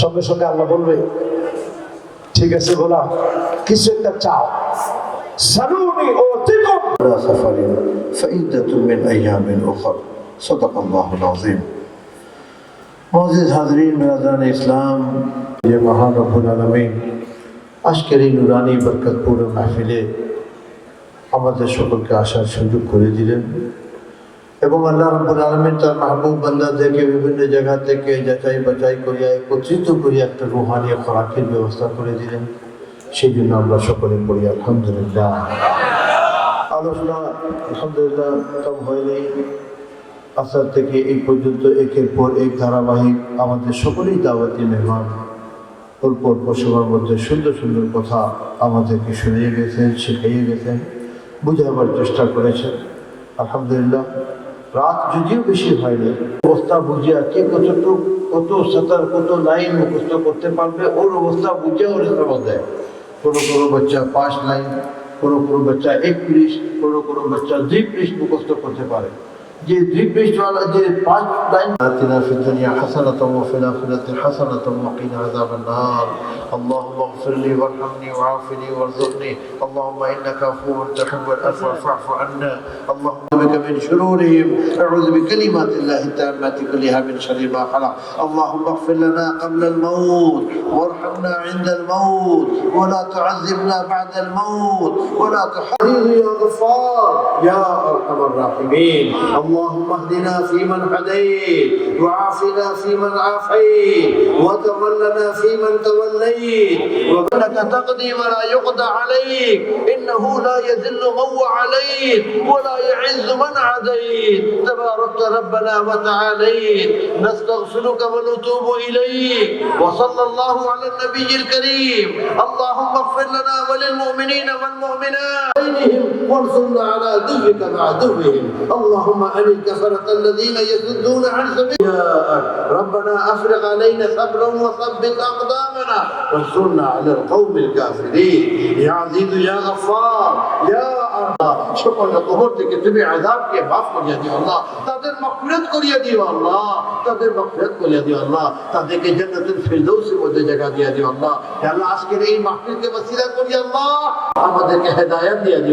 সঙ্গে সঙ্গে আল্লাহ বলবে ঠিক আছে গোলাম কিছু একটা চাও সালুনি ও তিকুম على سفر فعدة من أيام أخر صدق الله العظيم মজিদ হাজরিন মেরাজান ইসলাম যে মহান রব্বুল আলমিন আজকের এই নুরানি বরকতপুর মাহফিলে আমাদের সকলকে আসার সুযোগ করে দিলেন এবং আল্লাহ রব্বুল আলমিন তার মাহবুব বান্দাদেরকে বিভিন্ন জায়গা থেকে যাচাই বাছাই করিয়া, একত্রিত করিয়া একটা রুহানি খোরাকের ব্যবস্থা করে দিলেন। সেই জন্য আমরা সকলে পড়ি, আলহামদুলিল্লাহ। আলোচনা আলহামদুলিল্লাহ কম হয়নি। আসার থেকে এই পর্যন্ত একের পর এক ধারাবাহিক আমাদের সকলেই দাওয়াতি মেহমান। অল্প অল্প সময়ের মধ্যে সুন্দর সুন্দর কথা আমাদেরকে শুনিয়ে গেছেন, শিখিয়ে গেছেন, বুঝাবার চেষ্টা করেছেন। আলহামদুলিল্লাহ। রাত যদিও বেশি হয়নি অবস্থা বুঝিয়া কে কতটুকু, কত সাঁতার, কত লাইন মুখস্থ করতে পারবে, ওর অবস্থা বুঝিয়া ওর সমাজ দেয় কোনো কোনো বাচ্চা পাঁচ লাইন, কোনো কোনো বাচ্চা এক পৃষ্ঠ কোনো কোনো বাচ্চা দুই পৃষ্ঠ মুখস্থ করতে পারে। যে দুই পৃষ্ঠওয়ালা যে পাঁচ লাইন آتنا في الدنيا حسنة وفي الآخرة حسنة وقنا عذاب النار اللهم اغفر لي وارحمني وعافني وارزقني اللهم إنك عفو تحب العفو فاعف عنا اللهم بك من شرورهم أعوذ بكلمات الله التامات كلها من شر ما خلق اللهم اغفر لنا قبل الموت وارحمنا عند الموت ولا تعذبنا بعد الموت ولا تحرم يا غفار يا أرحم الراحمين اللهم اهدنا فيمن هديت وعافنا فيمن عافيت وتولنا فيمن توليت وانك تقضي ولا يقضى عليك إنه لا يذل من عليك ولا يعز من عاديت تباركت ربنا وتعاليت. نستغفرك ونتوب إليك. وصلى الله على النبي الكريم. اللهم اغفر لنا وللمؤمنين والمؤمنات. وانصرنا على عدوك وعدوهم اللهم أن الكفرة الذين يصدون عن سبيلك ربنا أفرغ علينا صبرا وثبت أقدامنا وانصرنا على القوم الكافرين يا عزيز يا غفار يا الله সকল কবর থেকে তুমি আযাবকে মাফ করিয়া দিও আল্লাহ তাদের মাগফিরাত করিয়া দিও আল্লাহ তাদের মাগফিরাত করিয়া দিও আল্লাহ তাদেরকে জান্নাতুল ফিরদৌসের মধ্যে জায়গা দিয়া দিও আল্লাহ হে আল্লাহ আজকের এই মাহফিলকে ওসিলা করি আল্লাহ আমাদেরকে হেদায়েত দিয়া দিও